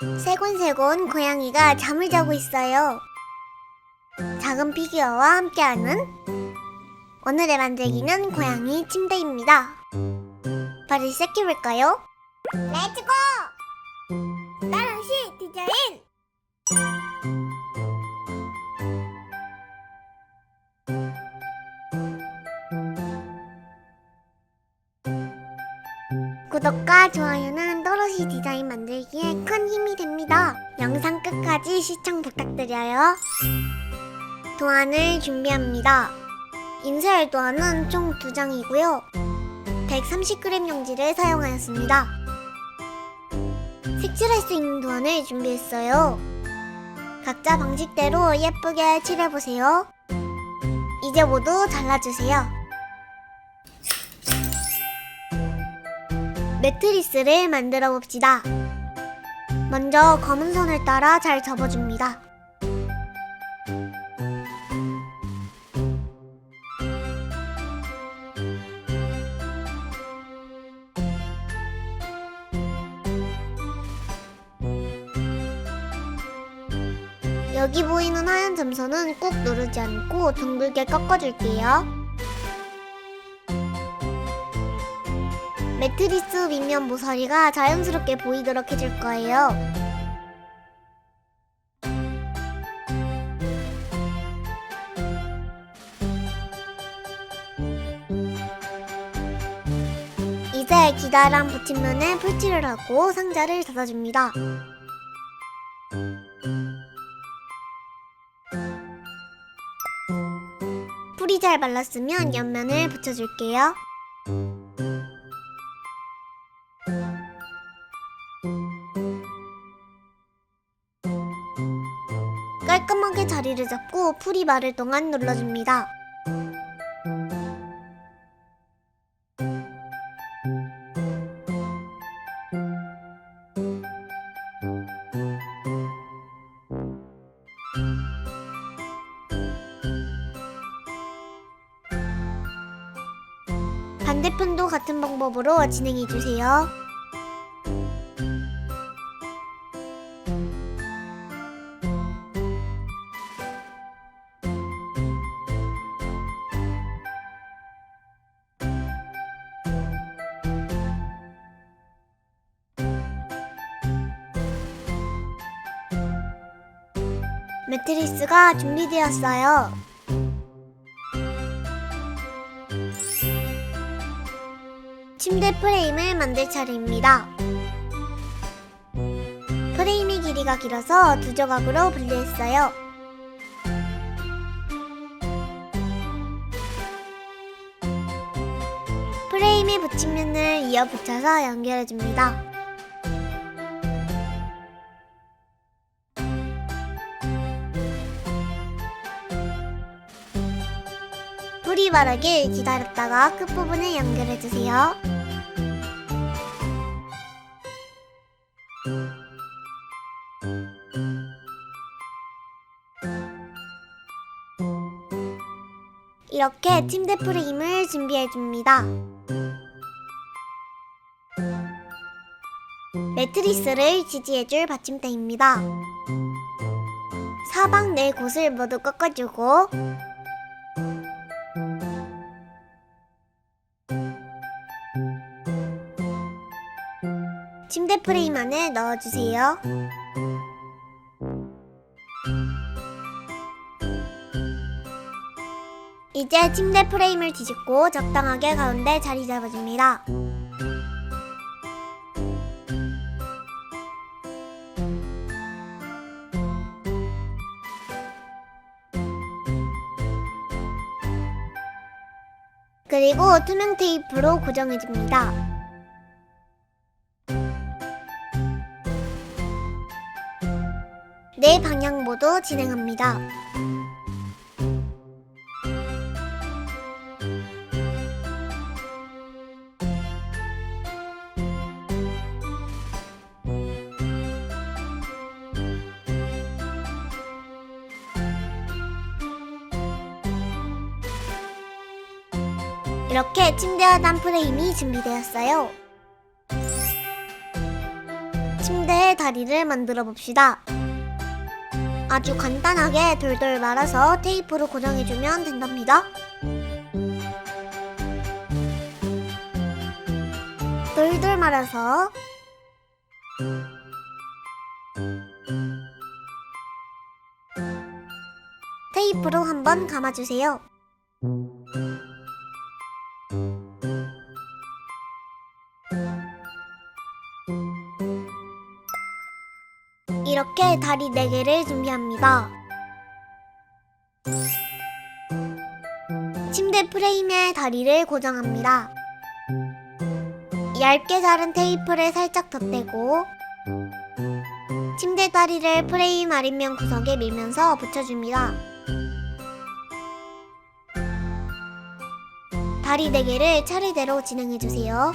세곤세곤 고양이가 잠을 자고 있어요. 작은 피규어와 함께하는 오늘의 만들기는 고양이 침대입니다. 바로 시작해볼까요? 렛츠고! 따라시 디자인! 구독과 좋아요는 또렷이 디자인 만들기에 큰 힘이 됩니다. 영상 끝까지 시청 부탁드려요. 도안을 준비합니다. 인쇄할 도안은 총 2장이고요. 130g 용지를 사용하였습니다. 색칠할 수 있는 도안을 준비했어요. 각자 방식대로 예쁘게 칠해보세요. 이제 모두 잘라주세요. 매트리스를 만들어 봅시다. 먼저 검은 선을 따라 잘 접어줍니다. 여기 보이는 하얀 점선은 꾹 누르지 않고 둥글게 꺾어줄게요. 매트리스 윗면 모서리가 자연스럽게 보이도록 해줄 거예요. 이제 기다란 붙임면에 풀칠을 하고 상자를 닫아줍니다. 풀이 잘 발랐으면 옆면을 붙여줄게요. 자리를 잡고 풀이 마를 동안 눌러줍니다. 반대편도 같은 방법으로 진행해주세요. 매트리스가 준비되었어요. 침대 프레임을 만들 차례입니다. 프레임의 길이가 길어서 두 조각으로 분리했어요. 프레임에 붙임면을 이어 붙여서 연결해줍니다. 풀이 바르길 기다렸다가 끝부분에 연결해주세요. 이렇게 침대 프레임을 준비해줍니다. 매트리스를 지지해줄 받침대입니다. 사방 네 곳을 모두 꺾어주고 프레임 안에 넣어주세요. 이제 침대 프레임을 뒤집고 적당하게 가운데 자리 잡아줍니다. 그리고 투명 테이프로 고정해줍니다. 네 방향 모두 진행합니다. 이렇게 침대 하단 프레임이 준비되었어요. 침대에 다리를 만들어 봅시다. 아주 간단하게 돌돌 말아서 테이프로 고정해주면 된답니다. 돌돌 말아서 테이프로 한번 감아주세요. 다리 4개를 준비합니다. 침대 프레임에 다리를 고정합니다. 얇게 자른 테이프를 살짝 덧대고 침대 다리를 프레임 아랫면 구석에 밀면서 붙여줍니다. 다리 4개를 차례대로 진행해주세요.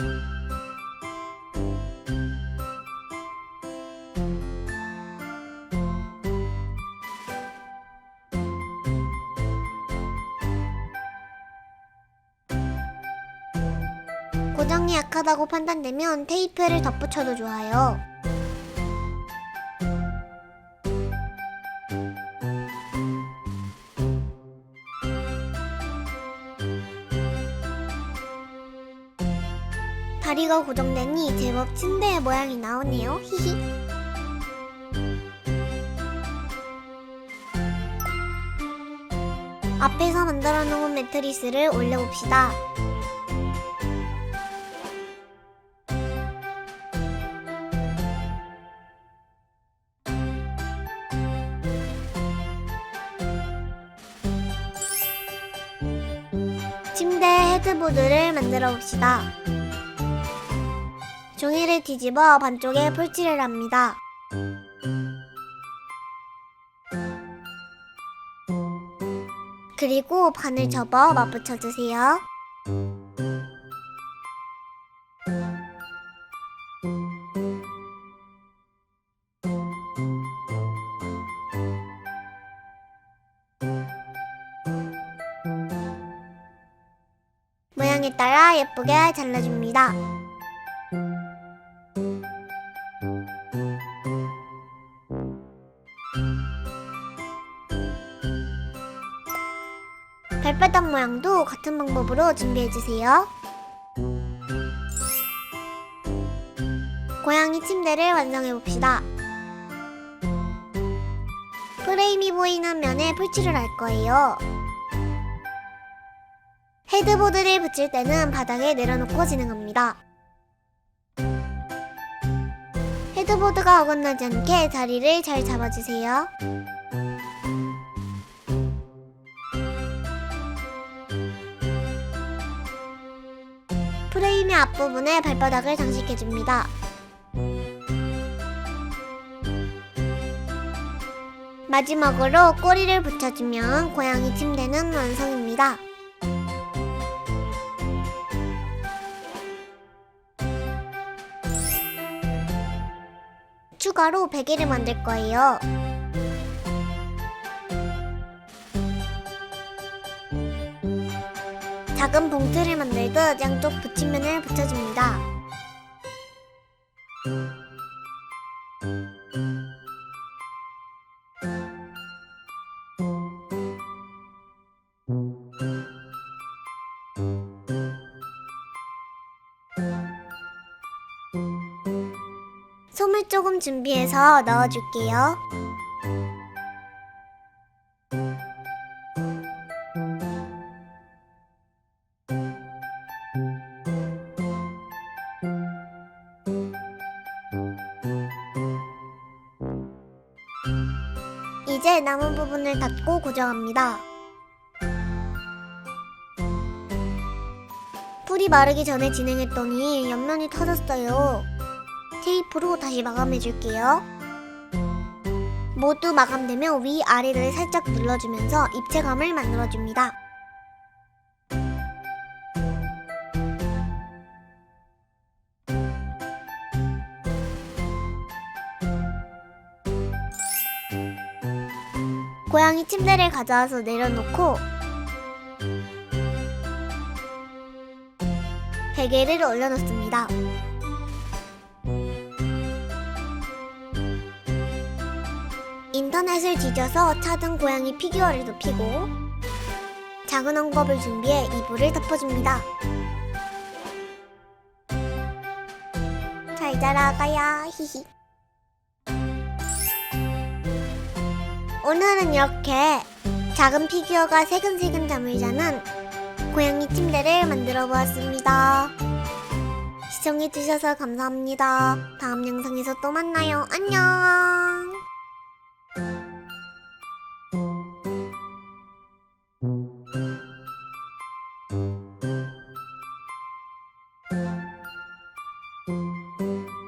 고정이 약하다고 판단되면 테이프를 덧붙여도 좋아요. 다리가 고정되니 제법 침대의 모양이 나오네요. 히히. 앞에서 만들어 놓은 매트리스를 올려봅시다. 침대 헤드보드를 만들어 봅시다. 종이를 뒤집어 반쪽에 풀칠을 합니다. 그리고 반을 접어 맞붙여 주세요. 모양에 따라 예쁘게 잘라줍니다. 발바닥 모양도 같은 방법으로 준비해주세요. 고양이 침대를 완성해봅시다. 프레임이 보이는 면에 풀칠을 할 거예요. 헤드보드를 붙일 때는 바닥에 내려놓고 진행합니다. 헤드보드가 어긋나지 않게 자리를 잘 잡아주세요. 프레임의 앞부분에 발바닥을 장식해줍니다. 마지막으로 꼬리를 붙여주면 고양이 침대는 완성입니다. 추가로 베개를 만들 거예요. 작은 봉투를 만들듯 양쪽 붙임면을 붙여줍니다. 조금 준비해서 넣어줄게요. 이제 남은 부분을 닫고 고정합니다. 풀이 마르기 전에 진행했더니 옆면이 터졌어요. 테이프로 다시 마감해줄게요. 모두 마감되면 위아래를 살짝 눌러주면서 입체감을 만들어줍니다. 고양이 침대를 가져와서 내려놓고 베개를 올려놓습니다. 인터넷을 뒤져서 찾은 고양이 피규어를 눕히고 작은 헝겊을 준비해 이불을 덮어줍니다. 잘 자라 가야 히히. 오늘은 이렇게 작은 피규어가 새근새근 잠을 자는 고양이 침대를 만들어 보았습니다. 시청해주셔서 감사합니다. 다음 영상에서 또 만나요. 안녕!